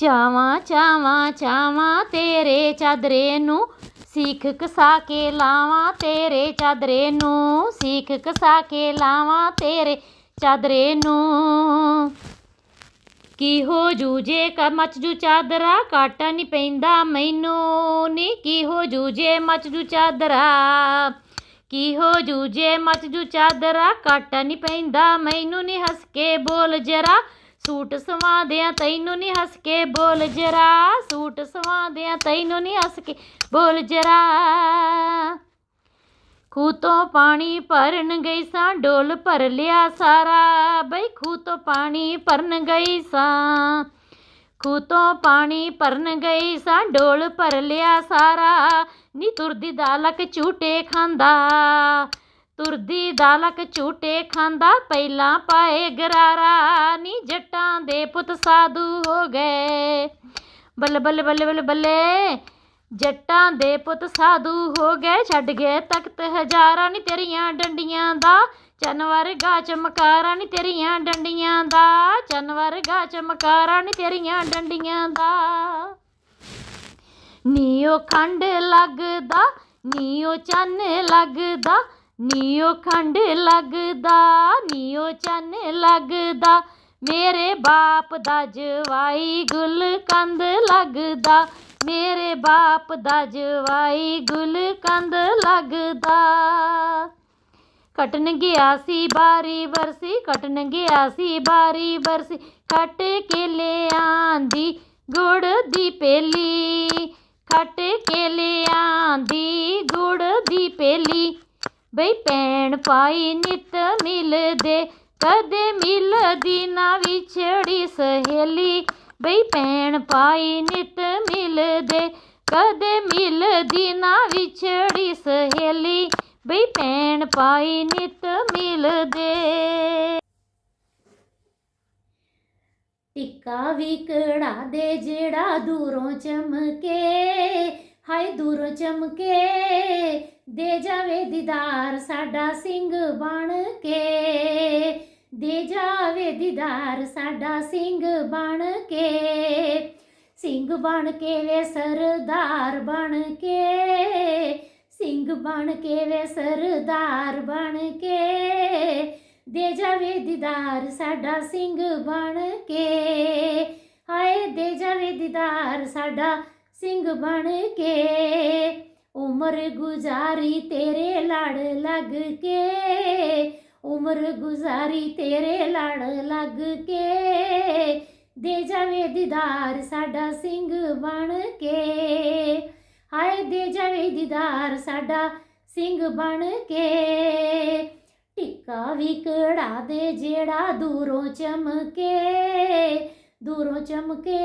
ਚਾਵਾਂ ਚਾਵਾਂ ਚਾਵਾਂ ਤੇਰੇ ਚਾਦਰੇ ਨੂੰ ਸੀਖ ਕਸਾ ਕੇ ਲਾਵਾਂ ਤੇਰੇ ਚਾਦਰੇ ਨੂੰ, ਸੀਖ ਕਸਾ ਕੇ ਲਾਵਾਂ ਤੇਰੇ ਚਾਦਰੇ ਨੂੰ। ਕੀ ਹੋ ਜੂ ਜੇ ਕ ਮਚ ਜੂ ਚਾਦਰਾ, ਕਾਟਾ ਨਹੀਂ ਪੈਂਦਾ ਮੈਨੂੰ ਨੀ। ਕੀ ਹੋ ਜੂ ਜੇ ਮਚ ਜੂ ਚਾਦਰਾ, ਕੀ ਹੋ ਜੂ ਜੇ ਮਚ ਜੂ ਚਾਦਰਾ, ਕਾਟਾ ਨਹੀਂ ਪੈਂਦਾ ਮੈਨੂੰ ਨੀ। ਹੱਸ ਕੇ ਬੋਲ ਜਰਾ ਸੂਟ ਸਵਾਦਿਆਂ ਤੈਨੂੰ ਨੀ ਹੱਸ ਕੇ ਬੋਲ ਜਰਾ, ਸੂਟ ਸਵਾਦਿਆਂ ਤੈਨੂੰ ਨੀ ਹੱਸ ਕੇ ਬੋਲ ਜਰਾ। ਖੂਹ ਤੋਂ ਪਾਣੀ ਭਰਨ ਗਈ ਸਾਂ, ਡੋਲ ਭਰ ਲਿਆ ਸਾਰਾ। ਬਈ ਖੂਹ ਤੋਂ ਪਾਣੀ ਭਰਨ ਗਈ ਸਾਂ ਖੂਹ ਤੋਂ ਪਾਣੀ ਭਰਨ ਗਈ ਸਾਂ, ਡੋਲ ਭਰ ਲਿਆ ਸਾਰਾ। ਨੀ ਤੁਰਦੀ ਦਾਲਕ ਝੂਟੇ ਖਾਂਦਾ। ਤੁਰਦੀ ਦਾਲਕ ਝੂਟੇ ਖਾਂਦਾ, ਪਹਿਲਾਂ ਪਾਏ ਗਰਾਰਾ ਨੀ ਜੱਟਾਂ ਦੇ ਪੁੱਤ ਸਾਧੂ ਹੋ ਗਏ। ਬੱਲੇ ਬੱਲੇ ਬੱਲੇ ਬੱਲੇ ਬੱਲੇ, ਜੱਟਾਂ ਦੇ ਪੁੱਤ ਸਾਧੂ ਹੋ ਗਏ। ਛੱਡ ਗਏ ਤਖਤ ਹਜ਼ਾਰਾਂ ਨੀ ਤੇਰੀਆਂ ਡੰਡੀਆਂ ਦਾ, ਚੰਨ ਵਰਗਾ ਚਮਕਾਰਾਂ ਨੀ ਤੇਰੀਆਂ ਡੰਡੀਆਂ ਦਾ, ਚੰਨ ਵਰਗਾ ਚਮਕਾਰਾਂ ਨੀ ਤੇਰੀਆਂ ਡੰਡੀਆਂ ਦਾ। ਨੀ ਉਹ ਖੰਡ ਲੱਗਦਾ, ਨੀ ਉਹ ਚੰਨ ਲੱਗਦਾ ਨੀ ਉਹ ਖੰਡ ਲੱਗਦਾ ਉਹ ਚੰਨ ਲੱਗਦਾ, ਮੇਰੇ ਬਾਪ ਦਾ ਜਵਾਈ ਗੁਲ ਕੰਦ ਲੱਗਦਾ, ਮੇਰੇ ਬਾਪ ਦਾ ਜਵਾਈ ਗੁਲ ਕੰਦ ਲੱਗਦਾ। ਕਟਨ ਗਿਆ ਸੀ ਬਾਰੀ ਵਰਸੀ ਕਟਨ ਗਿਆ ਸੀ ਬਾਰੀ ਵਰਸੀ ਖੱਟ ਕੇ ਲਿਆਂਦੀ ਗੁੜ ਦੀ ਪੇਲੀ ਖਟ ਕੇ ਲਿਆਂਦੀ ਗੁੜ ਦੀ ਪੇਲੀ ਬਈ ਭੈਣ ਪਾਈ ਨਿਤ ਮਿਲਦੇ, ਕਦੇ ਮਿਲਦੀ ਨਾ ਵਿਛੜੀ ਸਹੇਲੀ। ਬਈ ਭੈਣ ਪਾਈ ਨਿਤ ਮਿਲਦੇ, ਕਦੇ ਮਿਲਦੀ ਨਾ ਵਿਛੜੀ ਸਹੇਲੀ। ਬਈ ਭੈਣ ਪਾਈ ਨਿਤ ਮਿਲਦੇ। ਟਿੱਕਾ ਵੀ ਕੜਾ ਦੇ ਜਿਹੜਾ ਦੂਰੋਂ ਚਮਕੇ ਹਾਏ ਦੂਰੋਂ ਚਮਕੇ, ਦੇ ਜਾਵੇ ਦੀਦਾਰ ਸਾਡਾ ਸਿੰਘ ਬਣ ਕੇ। ਦੇ ਜਾਵੇ ਦੀਦਾਰ ਸਾਡਾ ਸਿੰਘ ਬਣ ਕੇ। ਸਿੰਘ ਬਣ ਕੇ ਵੇ ਸਰਦਾਰ ਬਣ ਕੇ। ਸਿੰਘ ਬਣ ਕੇ ਵੇ ਸਰਦਾਰ ਬਣ ਕੇ। ਦੇ ਜਾਵੇ ਦੀਦਾਰ ਸਾਡਾ ਸਿੰਘ ਬਣ ਕੇ। ਹਾਏ, ਦੇ ਜਾਵੇ ਦੀਦਾਰ ਸਾਡਾ ਸਿੰਘ ਬਣ ਕੇ, ਉਮਰ ਗੁਜ਼ਾਰੀ ਤੇਰੇ ਲੜ ਲੱਗ ਕੇ, ਉਮਰ ਗੁਜ਼ਾਰੀ ਤੇਰੇ ਲੜ ਲੱਗ ਕੇ, ਦੇ ਜਾਵੇ ਦੀਦਾਰ ਸਾਡਾ ਸਿੰਘ ਬਣ ਕੇ। ਹਾਏ, ਦੇ ਜਾਵੇ ਦੀਦਾਰ ਸਾਡਾ ਸਿੰਘ ਬਣ ਕੇ। ਟਿੱਕਾ ਵੀ ਕੜਾ ਦੇ ਜਿਹੜਾ ਦੂਰੋਂ ਚਮਕੇ ਦੂਰੋਂ ਚਮਕੇ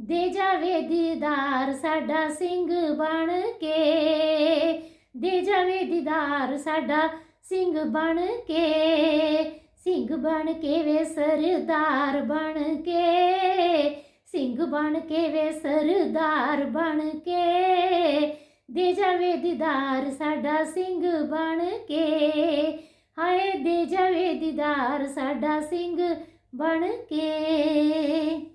ਦੇ ਜਾਵੇ ਦੀਦਾਰ ਸਾਡਾ ਸਿੰਘ ਬਣ ਕੇ। ਦੇ ਜਾਵੇ ਦੀਦਾਰ ਸਾਡਾ ਸਿੰਘ ਬਣ ਕੇ। ਸਿੰਘ ਬਣ ਕੇ ਵੇ ਸਰਦਾਰ ਬਣ ਕੇ। ਸਿੰਘ ਬਣ ਕੇ ਵੇ ਸਰਦਾਰ ਬਣ ਕੇ। ਦੇ ਜਾਵੇ ਦੀਦਾਰ ਸਾਡਾ ਸਿੰਘ ਬਣ ਕੇ। ਹਾਏ, ਦੇ ਜਾਵੇ ਦੀਦਾਰ ਸਾਡਾ ਸਿੰਘ ਬਣ ਕੇ।